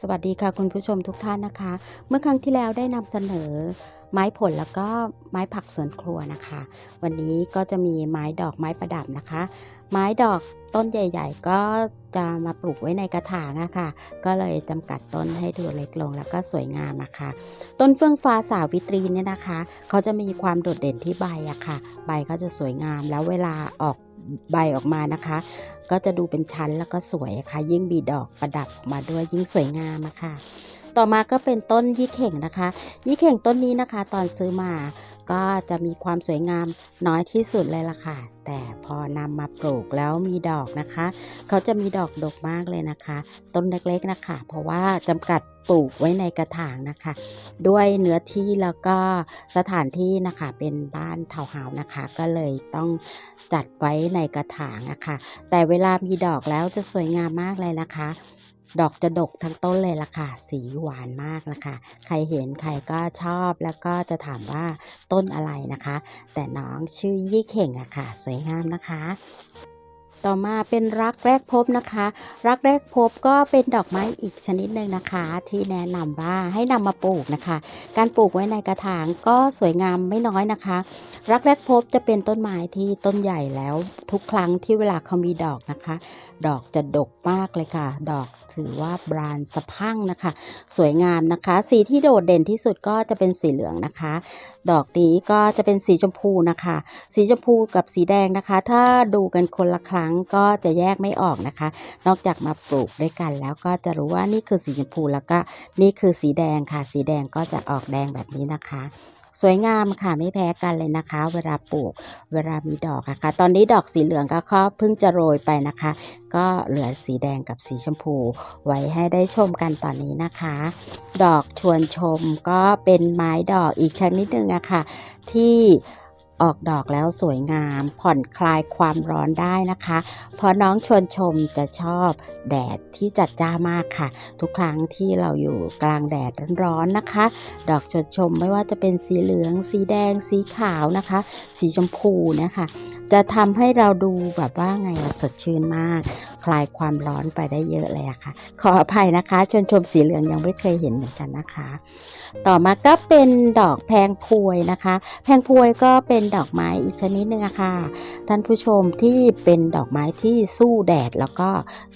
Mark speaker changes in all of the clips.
Speaker 1: สวัสดีค่ะคุณผู้ชมทุกท่านนะคะ เมื่อครั้งที่แล้วได้นำเสนอไม้ผลแล้วก็ไม้ผักสวนครัวนะคะ วันนี้ก็จะมีไม้ดอกไม้ประดับนะคะ ไม้ดอกต้นใหญ่ ๆ ก็จะมาปลูกไว้ในกระถางอะค่ะ ก็เลยจำกัดต้นให้ดูเล็กลงแล้วก็สวยงามอะคะ ต้นเฟื่องฟ้าสาวิตรีเนี่ยนะคะ เขาจะมีความโดดเด่นที่ใบอะค่ะ ใบเขาจะสวยงามแล้วเวลาออก ใบออกมานะคะ ก็จะดูเป็นชั้นแล้วก็สวยะค่ะ ยิ่งมีดอกประดับออกมาด้วยยิ่งสวยงามอะค่ะ ต่อมาก็เป็นต้นยี่เข่งนะคะ ยี่เข่งต้นนี้นะคะ ตอนซื้อมา ก็จะมีความสวยงามน้อยที่สุดเลยล่ะค่ะ แต่พอนำมาปลูกแล้วมีดอกนะคะ เขาจะมีดอกดกมากเลยนะคะ ต้นเล็กๆนะคะ เพราะว่าจำกัดปลูกไว้ในกระถางนะคะ ด้วยเนื้อที่แล้วก็สถานที่นะคะเป็นบ้านเทาวน์เฮาส์นะคะ ก็เลยต้องจัดไว้ในกระถางอะคะ แต่เวลามีดอกแล้วจะสวยงามมากเลยนะคะ ดอกจะดกทั้งต้นเลยล่ะค่ะ สีหวานมากนะคะ ใครเห็นใครก็ชอบแล้วก็จะถามว่าต้นอะไรนะคะ แต่น้องชื่อยี่เข่งอะค่ะ สวยงามนะคะ ต่อมาเป็นรักแรกพบนะคะ รักแรกพบก็เป็นดอกไม้อีกชนิดหนึ่งนะคะ ที่แนะนำว่าให้นำมาปลูกนะคะ การปลูกไว้ในกระถางก็สวยงามไม่น้อยนะคะ รักแรกพบจะเป็นต้นไม้ที่ต้นใหญ่แล้วทุกครั้งที่เวลาเขามีดอกนะคะ ดอกจะดกมากเลยค่ะ ดอกถือว่าบานสะพั่งนะคะ สวยงามนะคะ สีที่โดดเด่นที่สุดก็จะเป็นสีเหลืองนะคะ ดอกนี้ก็จะเป็นสีชมพูนะคะ สีชมพูกับสีแดงนะคะ ถ้าดูกันคนละครั้งก็จะแยกไม่ออกนะคะ นอกจากมาปลูกด้วยกัน แล้วก็จะรู้ว่านี่คือสีชมพูแล้วก็นี่คือสีแดงค่ะ สีแดงก็จะออกแดงแบบนี้นะคะสวยงามค่ะไม่แพ้กันเลยนะคะ เวลาปลูกเวลามีดอกอะค่ะตอนนี้ดอกสีเหลืองก็เขาเพิ่งจะโรยไปนะคะ ก็เหลือสีแดงกับสีชมพู ไว้ให้ได้ชมกันตอนนี้นะคะ ดอกชวนชมก็เป็นไม้ดอกอีกชนิดหนึ่งอะค่ะที่ ออกดอกแล้วสวยงาม ผ่อนคลายความร้อนได้นะคะ เพราะน้องชวนชมจะชอบแดดที่จัดจ้ามากค่ะ ทุกครั้งที่เราอยู่กลางแดดร้อนๆนะคะ ดอกชวนชมไม่ว่าจะเป็นสีเหลือง สีแดง สีขาวนะคะ สีชมพูนะคะ จะทำให้เราดูแบบว่าไงอะสดชื่นมาก คลายความร้อนไปได้เยอะเลยอะค่ะ ขออภัยนะคะ ชนชมสีเหลืองยังไม่เคยเห็นเหมือนกันนะคะ ต่อมาก็เป็นดอกแพงพวยนะคะ แพงพวยก็เป็นดอกไม้อีกชนิดหนึ่งอะค่ะ ท่านผู้ชมที่เป็นดอกไม้ที่สู้แดดแล้วก็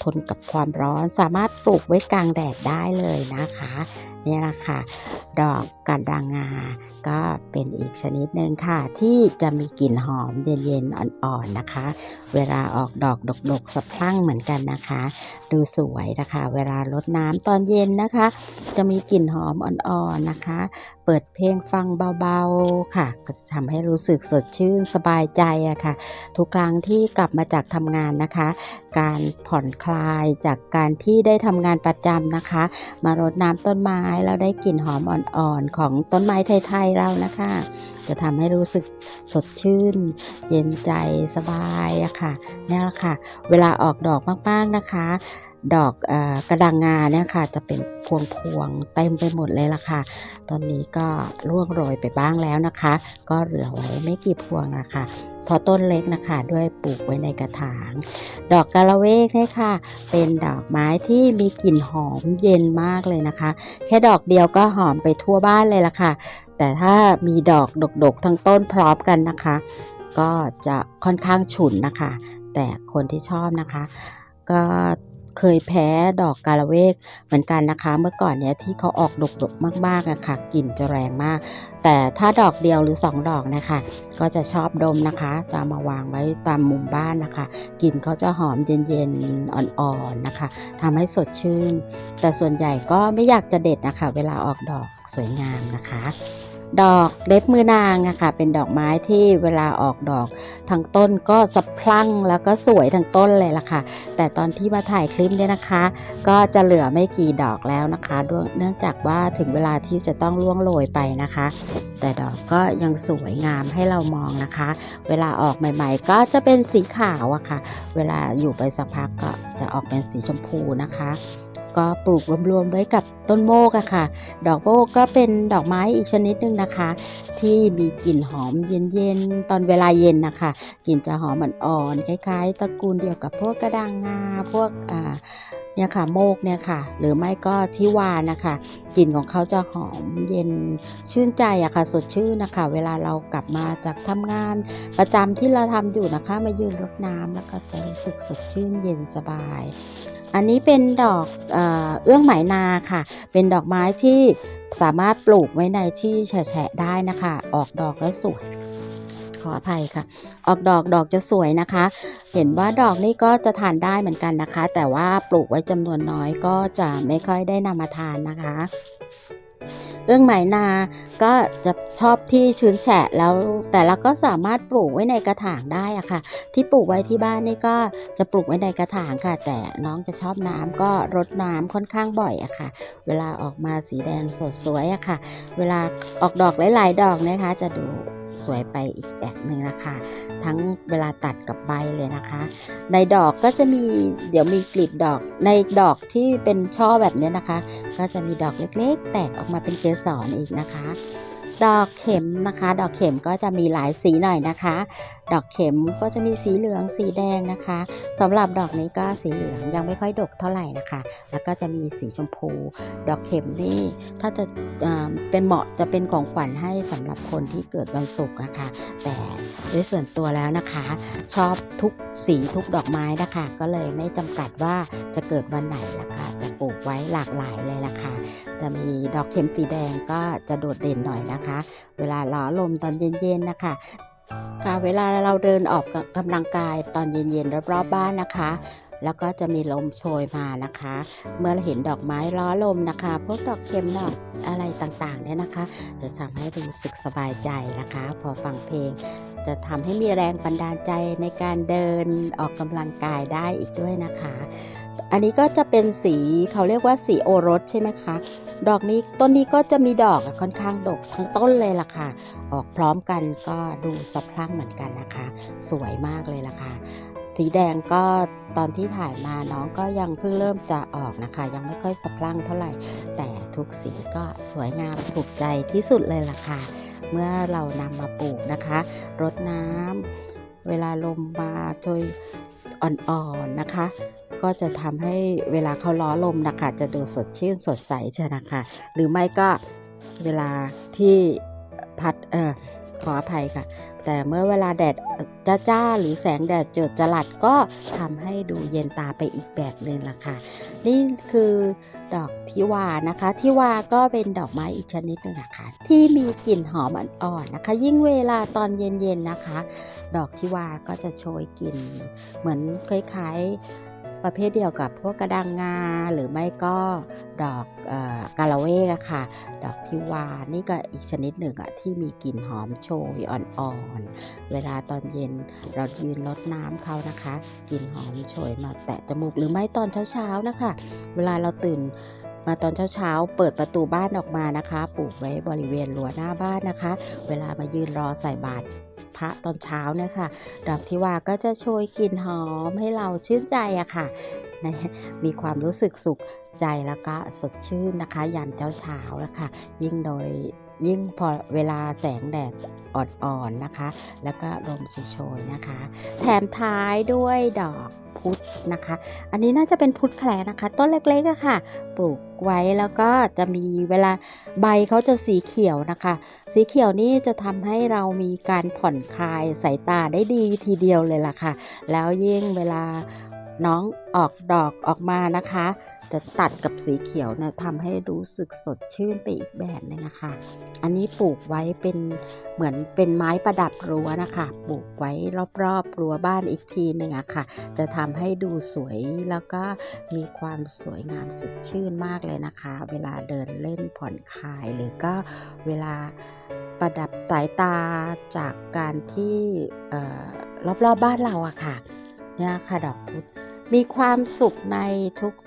Speaker 1: ทนกับความร้อนสามารถปลูกไว้กลางแดดได้เลยนะคะ นี่ยละค่ะ ดอกกาดางงา ก็เป็นอีกชนิดหนึ่งค่ะ ที่จะมีกลิ่นหอมเย็นๆอ่อนๆนะคะ เวลาออกดอกดกๆสะพรั่งเหมือนกันนะคะ ดูสวยนะคะ เวลารดน้ำตอนเย็นนะคะ จะมีกลิ่นหอมอ่อนๆนะคะ เปิดเพลงฟังเบาๆค่ะก็จะทำให้รู้สึกสดชื่นสบายใจอะค่ะ ทุกครั้งที่กลับมาจากทำงานนะคะ การผ่อนคลายจากการที่ได้ทำงานประจำนะคะ มารดน้ำต้นไม้แล้วได้กลิ่นหอมอ่อนๆ ของต้นไม้ไทยๆเรานะคะ จะทำให้รู้สึกสดชื่น เย็นใจสบายะค่ะนี่แหละค่ะ เวลาออกดอกมากๆนะคะ ดอกอกระดังงาเนี่ยค่ะ จะเป็นพวงๆเต็มไปหมดเลยล่ะค่ะ ตอนนี้ก็ร่วงโรยไปบ้างแล้วนะคะ ก็เหลือไว้ไม่กี่พวงนะคะ พอต้นเล็กนะคะ ด้วยปลูกไว้ในกระถาง ดอกกาละเวกเนี่ยค่ะ เป็นดอกไม้ที่มีกลิ่นหอมเย็นมากเลยนะคะ แค่ดอกเดียวก็หอมไปทั่วบ้านเลยละค่ะ แต่ถ้ามีดอกดกๆทั้งต้นพร้อมกันนะคะ ก็จะค่อนข้างฉุนนะคะ แต่คนที่ชอบนะคะ ก็ เคยแพ้ดอกกาละเวกเหมือนกันนะคะ เมื่อก่อนเนี้ยที่เขาออกดกๆมากๆนะคะกลิ่นจะแรงมาก แต่ถ้าดอกเดียวหรือ 2 ดอกนะคะ ก็จะชอบดมนะคะ จะมาวางไว้ตามมุมบ้านนะคะกลิ่นเขาจะหอมเย็นๆอ่อนๆนะคะทำให้สดชื่น แต่ส่วนใหญ่ก็ไม่อยากจะเด็ดนะคะ เวลาออกดอกสวยงามนะคะ ดอกเล็บมือนางอะค่ะ เป็นดอกไม้ที่เวลาออกดอกทั้งต้นก็สะพรั่งแล้วก็สวยทั้งต้นเลยล่ะค่ะ แต่ตอนที่มาถ่ายคลิปเนี่ยนะคะ ก็จะเหลือไม่กี่ดอกแล้วนะคะเนื่องจากว่าถึงเวลาที่จะต้องล่วงโรยไปนะคะ แต่ดอกก็ยังสวยงามให้เรามองนะคะ เวลาออกใหม่ ๆ ก็จะเป็นสีขาวอะค่ะ เวลาอยู่ไปสักพักก็จะออกเป็นสีชมพูนะคะ ก็ปลูกรวมๆไว้กับต้นโมกอะค่ะ ดอกโมกก็เป็นดอกไม้อีกชนิดหนึ่งนะคะ ที่มีกลิ่นหอมเย็นๆตอนเวลาเย็นนะคะกลิ่นจะหอมอ่อนๆคล้ายๆตระกูลเดียวกับพวกกระดังงาพวกอ่าเนี่ยค่ะโมกเนี่ยค่ะ หรือไม่ก็ทิวานะคะกลิ่นของเขาจะหอมเย็นชื่นใจอะค่ะ สดชื่นนะคะ เวลาเรากลับมาจากทำงานประจำที่เราทำอยู่นะคะ มายืนรดน้ำแล้วก็จะรู้สึกสดชื่นเย็นสบาย อันนี้เป็นดอกเอื้องไหมนาค่ะ เป็นดอกไม้ที่สามารถปลูกไว้ในที่แฉะได้นะคะ ออกดอกและสวย ขออภัยค่ะ ออกดอกดอกจะสวยนะคะ เห็นว่าดอกนี่ก็จะทานได้เหมือนกันนะคะ แต่ว่าปลูกไว้จำนวนน้อยก็จะไม่ค่อยได้นำมาทานนะคะ เอื้องไหมนาก็จะชอบที่ชื้นแฉะแล้วแต่เราก็สามารถปลูกไว้ในกระถางได้อะค่ะ ที่ปลูกไว้ที่บ้านนี่ก็จะปลูกไว้ในกระถางค่ะ แต่น้องจะชอบน้ำก็รดน้ำค่อนข้างบ่อยอะค่ะ เวลาออกมาสีแดงสดสวยอะค่ะ เวลาออกดอกหลาย ๆ ดอกนะคะ จะดู สวยไปอีกแบบหนึ่งนะคะ ทั้งเวลาตัดกับใบเลยนะคะ ในดอกก็จะมีเดี๋ยวมีกลีบดอกในดอกที่เป็นช่อแบบนี้นะคะ ก็จะมีดอกเล็กๆ แตกออกมาเป็นเกสรอีกนะคะ ดอกเข็มนะคะ ดอกเข็มก็จะมีหลายสีหน่อยนะคะ ดอกเข็มก็จะมีสีเหลืองสีแดงนะคะสำหรับดอกนี้ก็สีเหลืองยังไม่ค่อยดกเท่าไหร่นะคะ แล้วก็จะมีสีชมพู ดอกเข็มนี่ถ้าจะเป็นเหมาะจะเป็นของขวัญให้สำหรับคนที่เกิดวันศุกร์นะคะ แต่ด้วยส่วนตัวแล้วนะคะ ชอบทุกสีทุกดอกไม้นะคะ ก็เลยไม่จำกัดว่าจะเกิดวันไหนละค่ะจะ ปลูกไว้หลากหลายเลยล่ะค่ะ จะมีดอกเข็มสีแดงก็จะโดดเด่นหน่อยนะคะ เวลาล้อลมตอนเย็นๆนะคะค่ะเวลาเราเดินออกกำลังกายตอนเย็นๆรอบๆบ้านนะคะ แล้วก็จะมีลมโชยมานะคะ เมื่อเห็นดอกไม้ล้อลมนะคะ พวกดอกเข็มดอกอะไรต่างๆเนี่ยนะคะ จะทำให้รู้สึกสบายใจนะคะ พอฟังเพลง จะทำให้มีแรงบันดาลใจในการเดินออกกำลังกายได้อีกด้วยนะคะ อันนี้ก็จะเป็นสีเขาเรียกว่าสีโอรสใช่ไหมคะดอกนี้ต้นนี้ก็จะมีดอกค่อนข้างดกทั้งต้นเลยล่ะค่ะ ออกพร้อมกันก็ดูสะพรั่งเหมือนกันนะคะ สวยมากเลยล่ะค่ะ สีแดงก็ตอนที่ถ่ายมาน้องก็ยังเพิ่งเริ่มจะออกนะคะ ยังไม่ค่อยสะพรั่งเท่าไหร่ แต่ทุกสีก็สวยงามถูกใจที่สุดเลยล่ะค่ะ เมื่อเรานำมาปลูกนะคะ รดน้ำเวลาลมมาโดยอ่อนๆนะคะ ก็จะทำให้เวลาเขาล้อลมนะคะ จะดูสดชื่นสดใสใช่นะคะ หรือไม่ก็เวลาที่พัดเออ ขออภัยค่ะ แต่เมื่อเวลาแดดจ้าๆหรือแสงแดดเจิดจรัสก็ทำให้ดูเย็นตาไปอีกแบบหนึ่งละค่ะ นี่คือดอกทิวานะคะทิวาก็เป็นดอกไม้อีกชนิดหนึงนะคะที่มีกลิ่นหอมอ่อนๆนะคะ ยิ่งเวลาตอนเย็นๆนะคะ ดอกทิวาก็จะโชยกลิ่นเหมือนคล้ายๆ ประเภทเดียวกับพวกกระดังงาหรือไม่ก็ดอกออกาลาเวกค่ะ ดอกทิวานี่ก็อีกชนิดหนึ่งอะที่มีกลิ่นหอมโชยอ่อนๆ เวลาตอนเย็นเรายืนรดน้ำเขานะคะ กลิ่นหอมโชยมาแตะจมูกหรือไม่ตอนเช้าๆนะคะ เวลาเราตื่น มาตอนเช้าๆ เปิดประตูบ้านออกมานะคะ ปลูกไว้บริเวณรั้วหน้าบ้านนะคะ เวลามายืนรอใส่บาตรพระตอนเช้าเนี่ยค่ะดอกทิวาก็จะโชยกลิ่นหอมให้เราชื่นใจอะค่ะนะมีความรู้สึกสุขใจแล้วก็สดชื่นนะคะยามเช้าเช้าๆแล้วค่ะ ยิ่งโดย ยิ่งพอเวลาแสงแดดอ่อนๆนะคะ แล้วก็ลมโชยๆนะคะ แถมท้ายด้วยดอกพุธนะคะ อันนี้น่าจะเป็นพุธแคลนะคะ ต้นเล็กๆอะค่ะ ปลูกไว้แล้วก็จะมีเวลาใบเขาจะสีเขียวนะคะ สีเขียวนี่จะทำให้เรามีการผ่อนคลายสายตาได้ดีทีเดียวเลยล่ะค่ะ แล้วยิ่งเวลา น้องออกดอกออกมานะคะ จะตัดกับสีเขียวนะทำให้รู้สึกสดชื่นไปอีกแบบหนึงนะคะ อันนี้ปลูกไว้เป็นเหมือนเป็นไม้ประดับรั้วนะคะ ปลูกไว้รอบๆรั้วบ้านอีกทีหนึ่งอะค่ะ จะทำให้ดูสวยแล้วก็มีความสวยงามสดชื่นมากเลยนะคะ เวลาเดินเล่นผ่อนคลายหรือก็เวลาประดับสายตาจากการที่เอ่อรอบๆบ้านเราอะค่ะเนี่ยค่ะดอกพุธ มีความสุขใน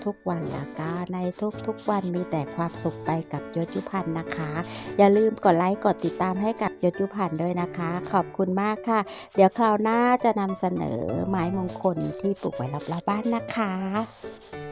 Speaker 1: ทุกๆวันแล้วก็ในทุกๆวันมีแต่ความสุขไปกับยศยุพันธ์นะคะ อย่าลืมกดไลค์กดติดตามให้กับยศยุพันธ์ด้วยนะคะ ขอบคุณมากค่ะ เดี๋ยวคราวหน้าจะนำเสนอไม้มงคลที่ปลูกไว้รอบๆบ้านนะคะ